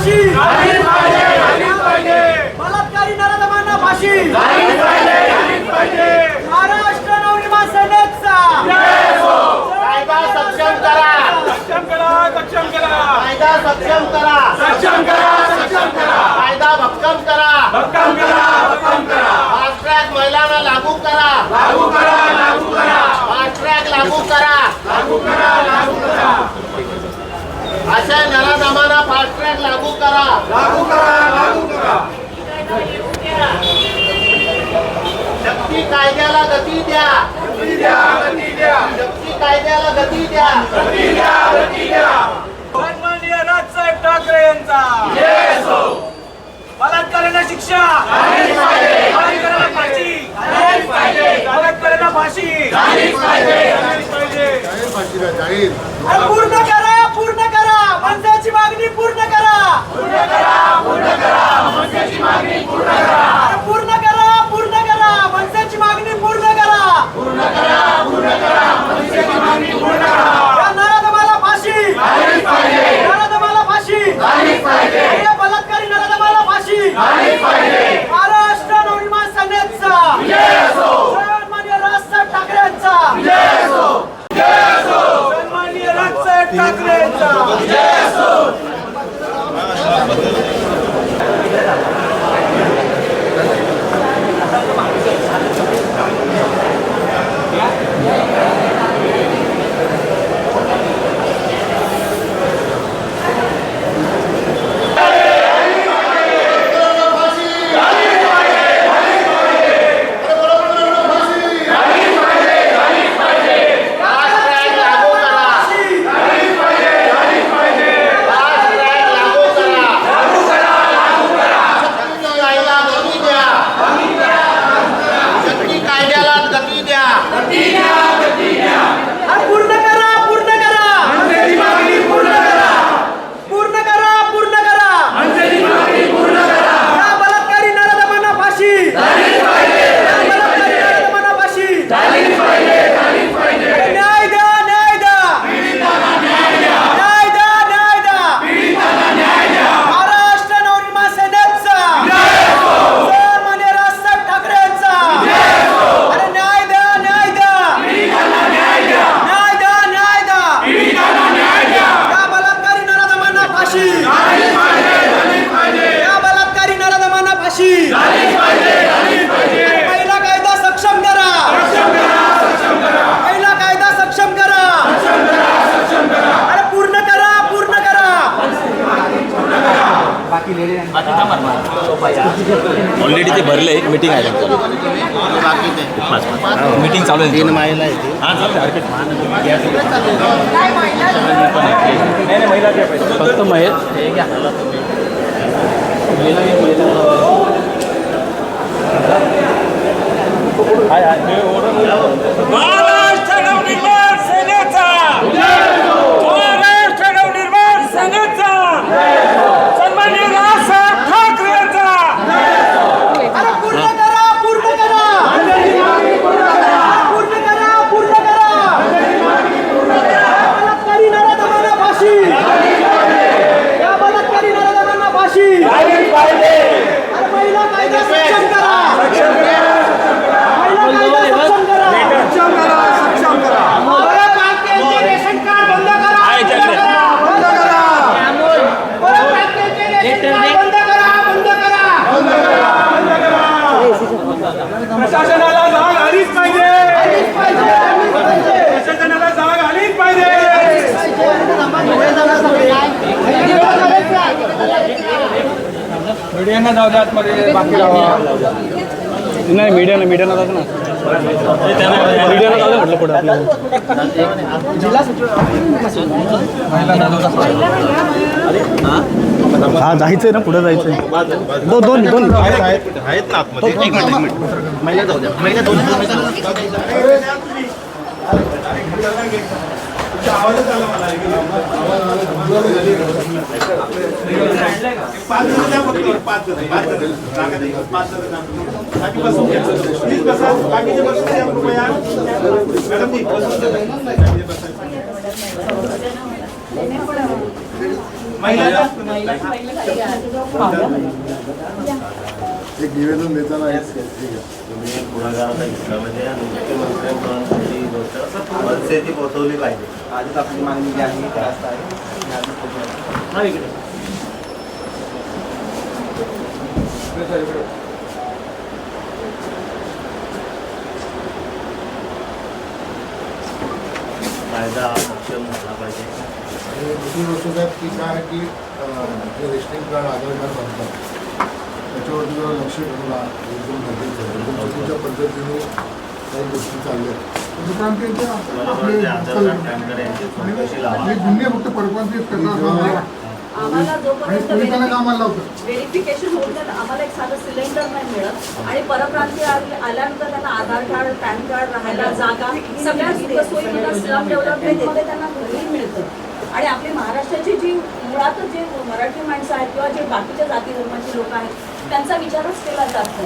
फाशी. बलात्कारी नराधमांना फाशी. महाराष्ट्र नवनिर्माण सेनेचा. कायदा सक्षम करा. सक्षम करा सक्षम करा. कायदा सक्षम करा. सक्षम करा सक्षम करा. कायदा भक्कम करा. भक्कम करा भक्कम करा. फास्ट ट्रॅक महिलांना लागू करा. लागू करा लागू करा. फास्ट ट्रॅक लागू करा. लागू करा लागू करा. अशा नराधमांना फास्ट ट्रॅक लागू करा. लागू करा लागू करा. शक्ती कायद्याला गती द्या. गती द्या गती द्या. शक्ती कायद्याला गती द्या. गती द्या गती द्या. सन्माननीय राजसाहेब ठाकरे यांचा. येस हो बलात्कारांना शिक्षा. बलात्काराला फाशी. बलात्कारांना फाशी. झालीच पाहिजे. झालीच पाहिजे. पूर्ण मनसाची मागणी पूर्ण करा. पूर्ण करा पूर्ण करा. मनसेची मागणी पूर्ण करा. पूर्ण करा पूर्ण करा मनसेची मागणी पूर्ण करा पूर्ण करा पूर्ण करा मनसेची मागणी पूर्ण करा या नराधमाला फाशी. झालीच पाहिजे नराधमाला फाशी. झालीच ऑलरेडी ते भरले मीटिंग आहे मीटिंग चालू आहे तीन महिला हां चालते फक्त महेश. महाराष्ट्र नवनिर्माण सेनेचा सन्मान्य राजसाहेब ठाकरे यांचा अरे पूर्ण करा पूर्ण करा पूर्ण करा पूर्ण करा या बलात्कारी नराधमांना फाशी या बलात्कारी नराधमांना फाशी झालीच पाहिजे अरे महिला कायदा सक्षम करा महिला कायदा सक्षम करा सक्षम करा सक्षम करा परत बँकेचे रेशन कार्ड बंद करा बंद करा बंद करा परत बँकेचे रेशन कार्ड बंद करा बंद करा प्रशासनाला जाग आलीच पाहिजे. प्रशासनाला जाग आलीच पाहिजे. मीडियाना जाऊ द्या आतमध्ये बाकी राहा. नाही मीडियानं मीडियानं जाऊ ना. मीडियानं जाऊ म्हटलं पुढे आपल्याला. हा जायचंय ना पुढे जायचंय दोन दोन दोन आहेत ना आतमध्ये एक मिनिट एक मिनिट महिला जाऊ द्या महिला दोन मॅडम एक निवेदन देताना एक- ठीक आहे. तुम्ही पुढाकाराचा घेतला म्हणजे आणि मुख्यमंत्र्यांपर्यंत ही गोष्ट पोहोचवली पाहिजे. आजच आपली मागणी जी आहे ती रास्त आहे. कायदा सक्षम झाला पाहिजे. आणि दुसरी गोष्ट साहेब की काय आहे की जे रेशनिंग कार्ड आधार कार्ड बनतात त्याच्यावरती जरा लक्ष ठेवून एकदम गरजेचं आहे. एकदम चुकीच्या पद्धतीने काही गोष्टी चालल्या ते हे गुन्हे फक्त परप्रांतीय करणार आम्हाला जोपर्यंत व्हेरिफिकेशन होत नाही आम्हाला एक साधं सिलेंडर नाही मिळत. आणि परप्रांतीय आले- आल्यानंतर त्यांना आधार कार्ड पॅन कार्ड राहायला जागा सगळ्या सोयी स्लम डेव्हलपमेंटमध्ये त्यांना घरी मिळतं. आणि आपली महाराष्ट्राची जी मुळातच जे मराठी माणसं आहेत किंवा जे बाकीच्या जाती धर्माची लोक आहेत त्यांचा विचारच केला जात.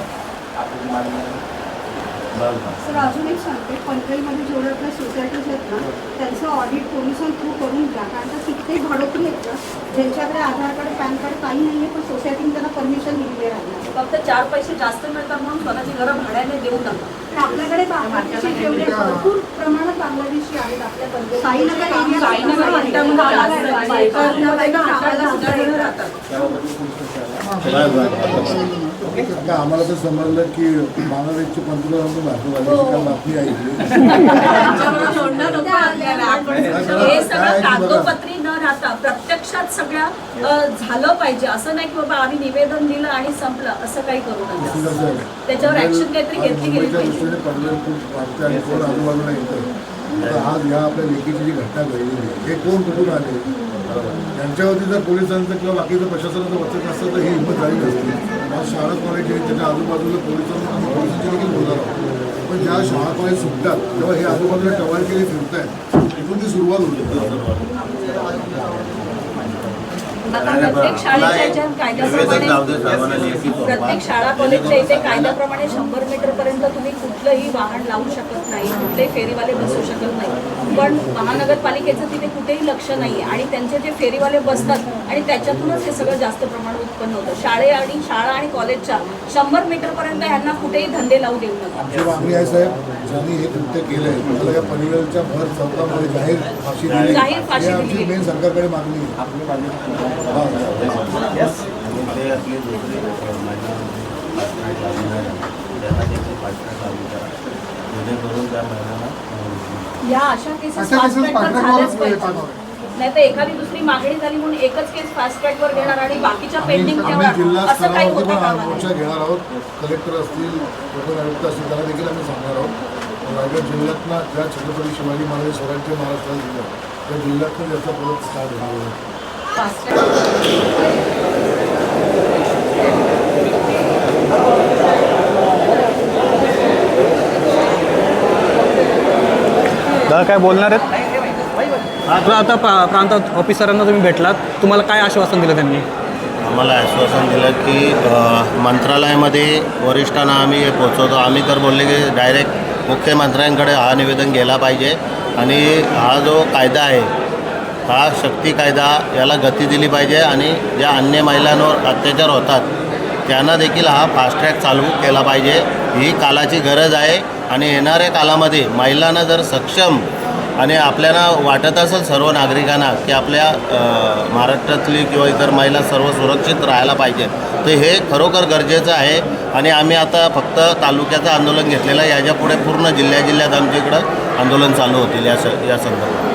सर अजून एक सांगते पनवेलमध्ये जेवढ्या आपल्या सोसायटीज आहेत ना त्यांचं ऑडिट पोलिसां थ्रू करून घ्या कारण का कित्येक भाडोत्री आहेत ना ज्यांच्याकडे आधार कार्ड पॅन कार्ड काही नाही आहे पण सोसायटीने त्यांना परमिशन दिलेली आहे. फक्त चार पैसे जास्त मिळतात म्हणून स्वतःची घरं भाड्याने देऊ नका. आपल्याकडे बांगलादेशी जेवढे भरपूर प्रमाणात बांगलादेशी आहेत आपल्या हे. आम्हाला तर समजलं की बांगलादेशचे पंतप्रधान काल बातमी ऐकली न राहता प्रत्यक्षात सगळ्या झालं पाहिजे. असं नाही की बाबा आम्ही निवेदन दिलं आणि संपलं. असं काही करू नका? त्याच्यावर action काहीतरी आज घेतली गेली पाहिजे. आज ह्या आपल्या लेखीची जी घटना घडलेली आहे हे कोण कुठून आले? यांच्यावरती जर पोलिसांचं किंवा बाकीचं प्रशासनाचं वचक असतं तर ही हिंमत झाली नसती. आज शाळा कॉलेज आहे त्याच्या आजूबाजूला पोलिसांना आम्ही पोलिसांची देखील बोलणार आहोत. पण ज्या शाळा कॉलेज सुटतात तेव्हा हे आजूबाजूला टवाल केली फिरतायत. तिथून ती सुरुवात होते आता प्रत्येक शाळेच्या कायद्याप्रमाणे. प्रत्येक शाळा कॉलेजच्या इथे कायद्याप्रमाणे शंभर मीटर पर्यंत तुम्ही कुठलंही वाहन लावू शकत नाही कुठलेही फेरीवाले बसू शकत नाही. पण महानगरपालिकेचं तिथे कुठेही लक्ष नाही आणि त्यांचे जे फेरीवाले बसतात आणि त्याच्यातूनच हे सगळं जास्त प्रमाणात उत्पन्न होतं. शाळे आणि शाळा आणि कॉलेजच्या शंभर मीटर पर्यंत ह्यांना कुठेही धंदे लावू देऊ नका. आमची मागणी आहे साहेब ज्यांनी हे कृत्य केलं आहे त्याला या पनवेलच्या भर चौकामध्ये जाहीर फाशी दिली. जाहीर फाशी दिली. मेन सरकारकडे मागणी आहे. आपली मागणी हा. Yes. आणि ते आपली दुसरी अ, माझी पासपोर्ट लागणार आहे. त्यांना त्यांची पासपोर्ट लागू करा जेणेकरून त्या महिलांना अ, या अशा केसेस अशा फास्ट cases ट्रॅकवर fast track झाल्याच वरच पाहिजे पाठवावे. नाही तर एखादी दुसरी मागणी झाली म्हणून एकच केस फास्ट ट्रॅकवर घेणार आणि बाकीच्या पेंडिंग आम्ही ठेवणार जिल्हा असं काही स्तरावरती होता पण कामा मोर्चा नये घेणार आहोत कलेक्टर असतील कोकण आयुक्त असतील त्यांना देखील आम्ही सांगणार आहोत रायगड जिल्ह्यातनं ज्या छत्रपती शिवाजी महाराज स्वराज्य महाराष्ट्राला दिलं त्या जिल्ह्यातनं त्याचा परत स्टार्ट होणार आहे दादा काय बोलणार आहेत? आता आता प्रा- प्रांत ऑफिसरांना तुम्ही भेटलात. तुम्हाला काय आश्वासन दिलं त्यांनी? आम्हाला आश्वासन दिलं की अ, मंत्रालयामध्ये वरिष्ठांना आम्ही हे पोचवतो आम्ही तर बोलले की डायरेक्ट मुख्यमंत्र्यांकडे हा निवेदन गेला पाहिजे. आणि हा जो कायदा आहे हा शक्ती कायदा याला गती दिली पाहिजे आणि ज्या अन्य महिलांवर अत्याचार होतात त्यांना देखील हा फास्ट ट्रॅक चालू केला पाहिजे. ही कालाची गरज आहे आणि येणाऱ्या कालामध्ये महिलांना जर सक्षम आणि आपल्याला वाटत असेल सर्व नागरिकांना की आपल्या महाराष्ट्रातली किंवा इतर महिला सर्व सुरक्षित राहायला पाहिजे तर हे खरोखर गरजेचं आहे. आणि आम्ही आता फक्त तालुक्याचं आंदोलन घेतलेलं आहे. याच्यापुढे पूर्ण जिल्ह्या जिल्ह्यात आमच्या इकडं आंदोलन चालू होतील या स या संदर्भात.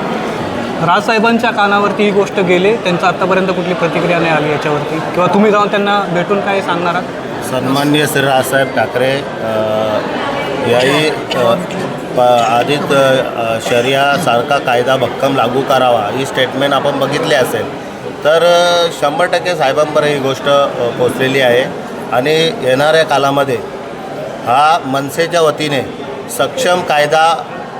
राजसाहेबांच्या कानावरती ही गोष्ट गेली त्यांचं आत्तापर्यंत कुठली प्रतिक्रिया नाही आली याच्यावरती? किंवा तुम्ही जाऊन त्यांना भेटून काय सांगणार आहात? सन्माननीय श्री राजसाहेब ठाकरे याही प आधीच शर्यासारखा कायदा भक्कम लागू करावा ही स्टेटमेंट आपण बघितली असेल. तर शंभर टक्के साहेबांपर्यंत ही गोष्ट पोचलेली आहे. आणि येणाऱ्या कालामध्ये हा मनसेच्या वतीने सक्षम कायदा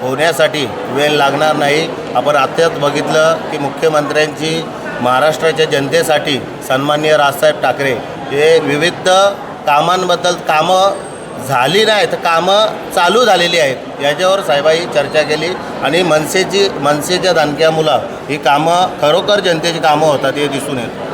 होण्यासाठी वेळ लागणार नाही. आपण आत्ताच बघितलं की मुख्यमंत्र्यांची महाराष्ट्राच्या जनतेसाठी सन्माननीय राजसाहेब ठाकरे हे विविध कामांबद्दल कामं झाली नाही तर कामं चालू झालेली आहेत. याच्यावर साहेबाई चर्चा केली आणि मनसेची मनसेच्या दानक्या मुलं ही कामं खरोखर जनतेची कामं होतात हे दिसून येतं.